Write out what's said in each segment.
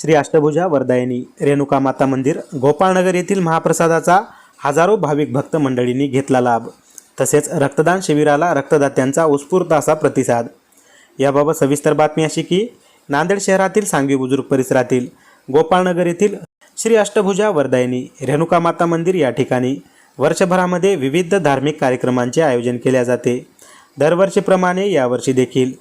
श्री अष्टभुजा वरदायिनी रेणुका माता मंदिर गोपाळनगर येथील महाप्रसादाचा हजारो भाविक भक्त मंडळींनी घेतला लाभ. तसेच रक्तदान शिबिराला रक्तदात्यांचा उत्स्फूर्त असा प्रतिसाद. याबाबत सविस्तर बातमी अशी की नांदेड शहरातील सांगवी बुजुर्ग परिसरातील गोपाळनगर येथील श्री अष्टभुजा वरदायिनी रेणुका माता मंदिर या ठिकाणी वर्षभरामध्ये विविध धार्मिक कार्यक्रमांचे आयोजन केले जाते. दरवर्षीप्रमाणे यावर्षी देखील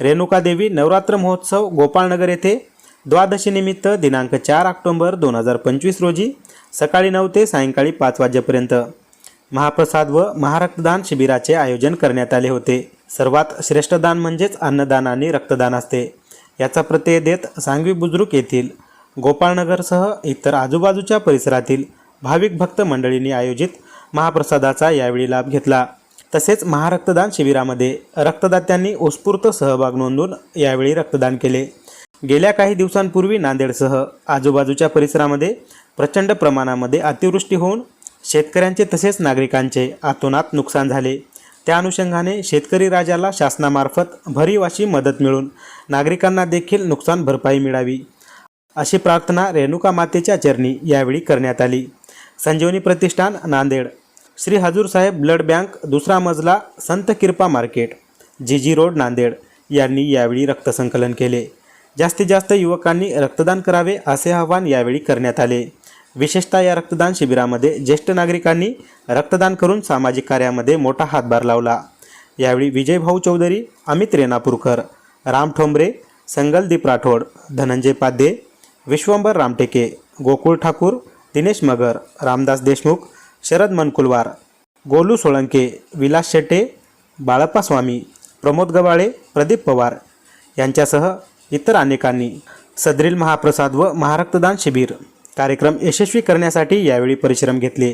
रेणुका देवी नवरात्र महोत्सव गोपाळनगर येथे द्वादशीनिमित्त दिनांक चार ऑक्टोंबर दोन हजार पंचवीस रोजी सकाळी नऊ ते सायंकाळी पाच वाजेपर्यंत महाप्रसाद व महारक्तदान शिबिराचे आयोजन करण्यात आले होते. सर्वात श्रेष्ठ दान म्हणजेच अन्नदान आणि रक्तदान असते. याचा प्रत्यय देत सांगवी बुद्रुक येथील गोपाळनगरसह इतर आजूबाजूच्या परिसरातील भाविक भक्त मंडळींनी आयोजित महाप्रसादाचा यावेळी लाभ घेतला. तसेच महारक्तदान शिबिरामध्ये रक्तदात्यांनी उत्स्फूर्त सहभाग नोंदवून यावेळी रक्तदान केले. गेल्या काही दिवसांपूर्वी नांदेडसह आजूबाजूच्या परिसरामध्ये प्रचंड प्रमाणामध्ये अतिवृष्टी होऊन शेतकऱ्यांचे तसेच नागरिकांचे आतोनात नुकसान झाले. त्या अनुषंगाने शेतकरी राजाला शासनामार्फत भरीव अशी मदत मिळून नागरिकांना देखील नुकसान भरपाई मिळावी अशी प्रार्थना रेणुका मातेच्या चरणी यावेळी करण्यात आली. संजीवनी प्रतिष्ठान नांदेड. श्री हजूर साहेब ब्लड बँक दुसरा मजला Sant Kirpa market G G road Nanded यांनी यावेळी रक्तसंकलन केले. जास्तीत जास्त युवकांनी रक्तदान करावे असे आवाहन यावेळी करण्यात आले. विशेषतः या रक्तदान शिबिरामध्ये ज्येष्ठ नागरिकांनी रक्तदान करून सामाजिक कार्यामध्ये मोठा हातभार लावला. यावेळी विजयभाऊ चौधरी अमित रेणापूरकर राम ठोंबरे संगलदीप राठोड धनंजय पाध्ये विश्वंभर रामटेके गोकुळ ठाकूर दिनेश मगर रामदास देशमुख शरद मनकुलवार गोलू सोळंके विलास शेट्टे बाळप्पा स्वामी प्रमोद गवाळे प्रदीप पवार यांच्यासह इतर अनेकांनी सदरील महाप्रसाद व महारक्तदान शिबिर कार्यक्रम यशस्वी करण्यासाठी यावेळी परिश्रम घेतले.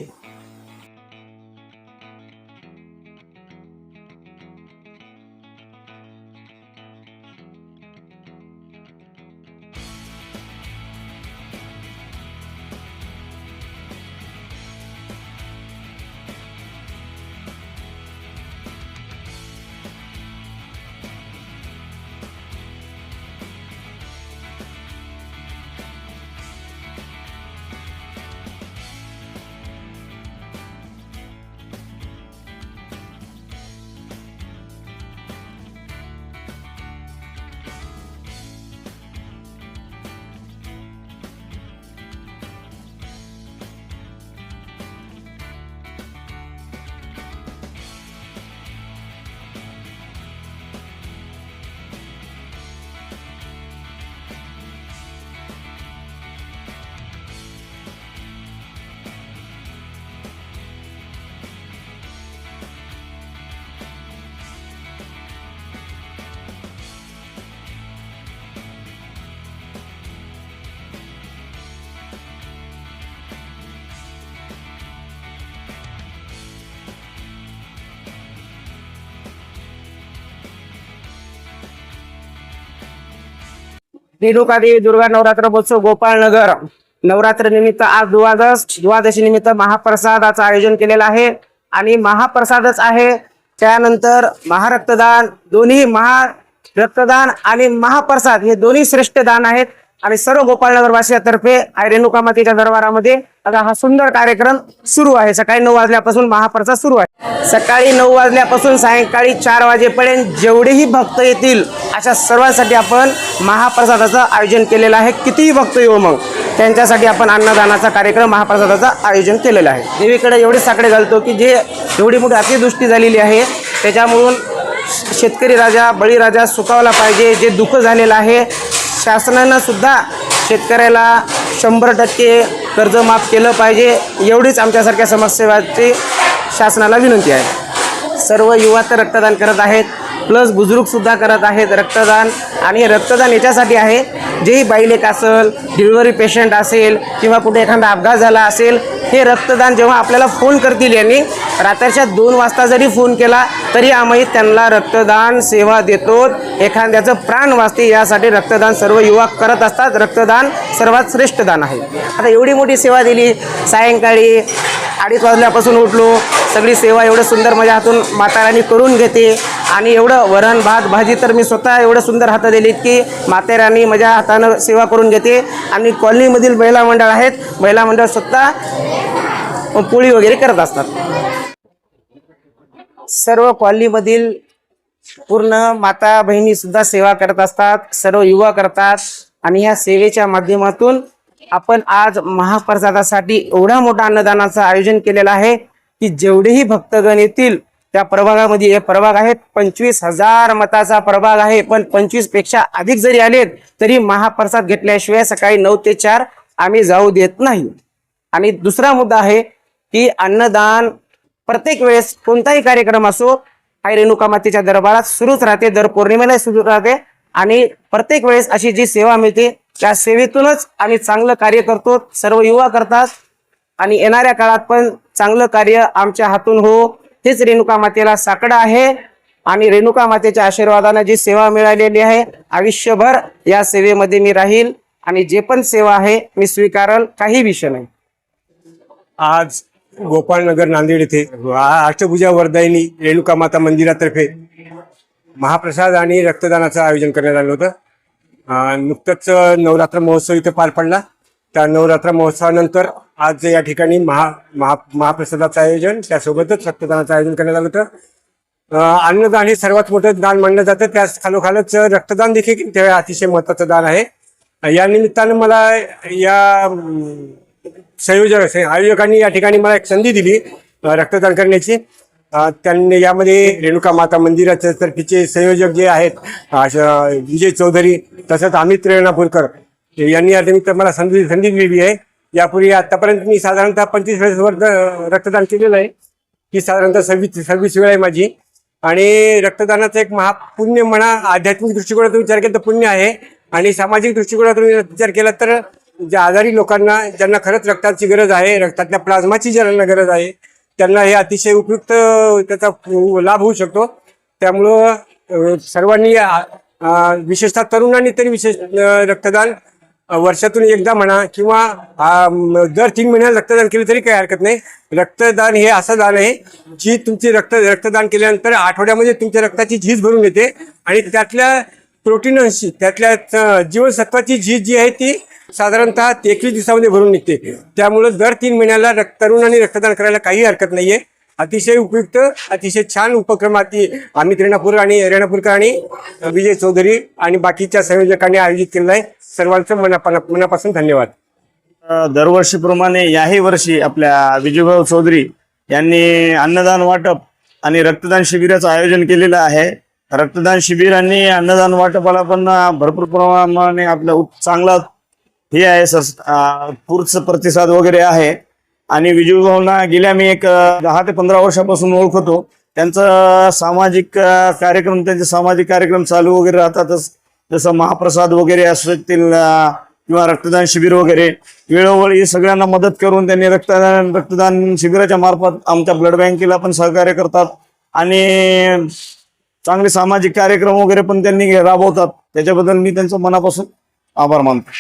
रेणुका देवी दुर्गा नवरात्र महोत्सव गोपाळनगर. नवरात्र निमित्त आज द्वादश द्वादशी निमित्त महाप्रसादाचं आयोजन केलेलं आहे. आणि महाप्रसादच आहे. त्यानंतर महारक्तदान दोन्ही महा रक्तदान आणि महाप्रसाद हे दोन्ही श्रेष्ठ दान आहेत. आणि सर्व गोपाळनगर वासियातर्फे आई रेणुका मातेच्या दरबारामध्ये आता हा सुंदर कार्यक्रम सुरू आहे. सकाळी नऊ वाजल्यापासून महाप्रसाद सुरू आहे. सकाळी नऊ वाजल्यापासून सायंकाळी चार वाजेपर्यंत जेवढेही भक्त येतील अशा सर्वांसाठी आपण महाप्रसादाचं आयोजन केलेलं आहे. कितीही भक्त येऊ मग त्यांच्यासाठी आपण अन्नदानाचा कार्यक्रम महाप्रसादाचं आयोजन केलेलं आहे. देवीकडे एवढे साकडे घालतो की जे एवढी मोठी अतिदृष्टी झालेली आहे त्याच्यामुळून शेतकरी राजा बळीराजा सुकावला पाहिजे जे दुःख झालेलं आहे शासनानं सुद्धा शेतकऱ्याला शंभर टक्के कर्ज माफ केलं पाहिजे एवढीच आमच्यासारख्या समाजसेवाची शासनाला विनंती आहे. सर्व युवा तर रक्तदान करत आहेत प्लस बुजुर्गसुद्धा करत आहेत रक्तदान आणि रक्तदान याच्यासाठी आहे जेही बाईलेक असेल डिलिव्हरी पेशंट असेल किंवा कुठे एखादा अपघात झाला असेल हे रक्तदान जेव्हा आपल्याला फोन करतील यांनी रात्रीच्या दोन वाजता जरी फोन केला तरी आम्ही त्यांना रक्तदान सेवा देतो. एखाद्याचं प्राण वाचते यासाठी रक्तदान सर्व युवा करत असतात. रक्तदान सर्वात श्रेष्ठ दान आहे. आता एवढी मोठी सेवा दिली. सायंकाळी अडीच वाजल्यापासून उठलो. सगळी सेवा एवढं सुंदर माझ्या हातून माताराणी करून घेते. आणि एवढं वरण भात भाजी तर मी स्वतः एवढं सुंदर हातात दिलीत की मातेराणी माझ्या हातानं सेवा करून घेते. आणि कॉलनीमधील महिला मंडळ आहेत. महिला मंडळ स्वतः पोळी वगैरे करत असतात. सर्व कॉलनीमधील पूर्ण माता बहिणीसुद्धा सेवा करत असतात. सर्व युवा करतात. आणि ह्या सेवेच्या माध्यमातून आपण आज महाप्रसादासाठी एवढा मोठा अन्नदानाचं आयोजन केलेलं आहे की जेवढेही भक्तगण येतील त्या प्रभागामध्ये हे प्रभाग आहेत. पंचवीस हजार मताचा प्रभाग आहे. पण पंचवीसपेक्षा अधिक जरी आलेत तरी महाप्रसाद घेतल्याशिवाय सकाळी नऊ ते चार आम्ही जाऊ देत नाही. आणि दुसरा मुद्दा आहे की अन्नदान प्रत्येक वेळेस कोणताही कार्यक्रम असो आई रेणुका मातेच्या दरबारात सुरूच राहते दर पौर्णिमेला सुरू राहते. आणि प्रत्येक वेळेस अशी जी सेवा मिळते त्या सेवेतूनच आम्ही चांगलं कार्य करतो सर्व युवा करतात. आणि येणाऱ्या काळात पण चांगलं कार्य आमच्या हातून हो हेच रेणुका मातेला साकडं आहे. आणि रेणुका मातेच्या आशीर्वादाने जी सेवा मिळालेली आहे आयुष्यभर या सेवेमध्ये मी राहील. आणि जे पण सेवा आहे मी स्वीकारल काही विषय नाही. आज गोपाळनगर नांदेड येथे अष्टभुजा वरदायिनी रेणुका माता मंदिरातर्फे महाप्रसाद आणि रक्तदानाचं आयोजन करण्यात आलं होतं. नुकतंच नवरात्र महोत्सव इथे पार पडला. त्या नवरात्र महोत्सवानंतर आज या ठिकाणी महा महा महाप्रसादाचं आयोजन त्यासोबतच रक्तदानाचं आयोजन करण्यात आलं होतं. अन्नदान हे सर्वात मोठं दान मानलं जातं. त्याच खालोखालच रक्तदान देखील ते अतिशय महत्वाचं दान आहे. या निमित्तानं मला या संयोजक आयोजकांनी या ठिकाणी मला एक संधी दिली रक्तदान करण्याची. त्यांनी यामध्ये रेणुका माता मंदिराच्या तर तिचे संयोजक जे आहेत विजय चौधरी तसंच अमित रेणापूरकर यांनी या निमित्त मला संधी संधी दिलेली आहे. यापूर्वी आतापर्यंत मी साधारणतः पंचवीस वेळेस वर द- रक्तदान केलेलं आहे. ही साधारणतः सव्वीस सव्वीस वेळ आहे माझी. आणि रक्तदानाचं एक महापुण्य म्हणा आध्यात्मिक दृष्टिकोनातून विचार केला तर पुण्य आहे. आणि सामाजिक दृष्टिकोनातून विचार केला तर ज्या आजारी लोकांना ज्यांना खरंच रक्ताची गरज आहे रक्तातल्या प्लाझ्माची ज्यांना गरज आहे त्यांना हे अतिशय उपयुक्त त्याचा लाभ होऊ शकतो. त्यामुळं सर्वांनी विशेषतः तरुणांनी तरी विशेष रक्तदान वर्षातून एकदा म्हणा किंवा दर तीन महिन्याला रक्तदान केलं तरी काही हरकत नाही. रक्तदान हे असं दान आहे जी तुमची रक्त रक्तदान केल्यानंतर आठवड्यामध्ये तुमच्या रक्ताची झीज भरून येते आणि त्यातल्या प्रोटीनची त्यातल्या जीवनसत्वाची झीज जी आहे ती साधारणतः एकवीस दिवसामध्ये भरून निघते. त्यामुळं दर तीन महिन्याला रक्त तरुणांनी रक्तदान करायला काही हरकत नाही आहे अतिशय उपयुक्त अतिशय छान उपक्रमाती अमित रेणापूर आणि रेणापूरकर आणि विजय चौधरी आणि बाकीच्या संयोजकांनी आयोजित केलेलं आहे सर्वांचं मनापा मनापासून धन्यवाद. दरवर्षीप्रमाणे याही वर्षी आपल्या विजयभाऊ चौधरी यांनी अन्नदान वाटप आणि रक्तदान शिबिराचं आयोजन केलेलं आहे. रक्तदान शिबिर आणि अन्नदान वाटपाला पण भरपूर प्रमाणाने आपलं चांगला हे आहे. सर पुरचं प्रतिसाद वगैरे आहे. आणि विजयभाऊंना गेल्या मी एक दहा ते पंधरा वर्षापासून ओळखतो. त्यांचं सामाजिक कार्यक्रम त्यांचे सामाजिक कार्यक्रम चालू वगैरे राहतातच. जसं महाप्रसाद वगैरे असतील किंवा रक्तदान शिबिर वगैरे. वेळोवेळी सगळ्यांना मदत करून त्यांनी रक्तदान रक्तदान शिबिराच्या मार्फत आमच्या ब्लड बँकेला पण सहकार्य करतात. आणि चांगले सामाजिक कार्यक्रम वगैरे पण त्यांनी राबवतात. त्याच्याबद्दल मी त्यांचं मनापासून आभार मानतो.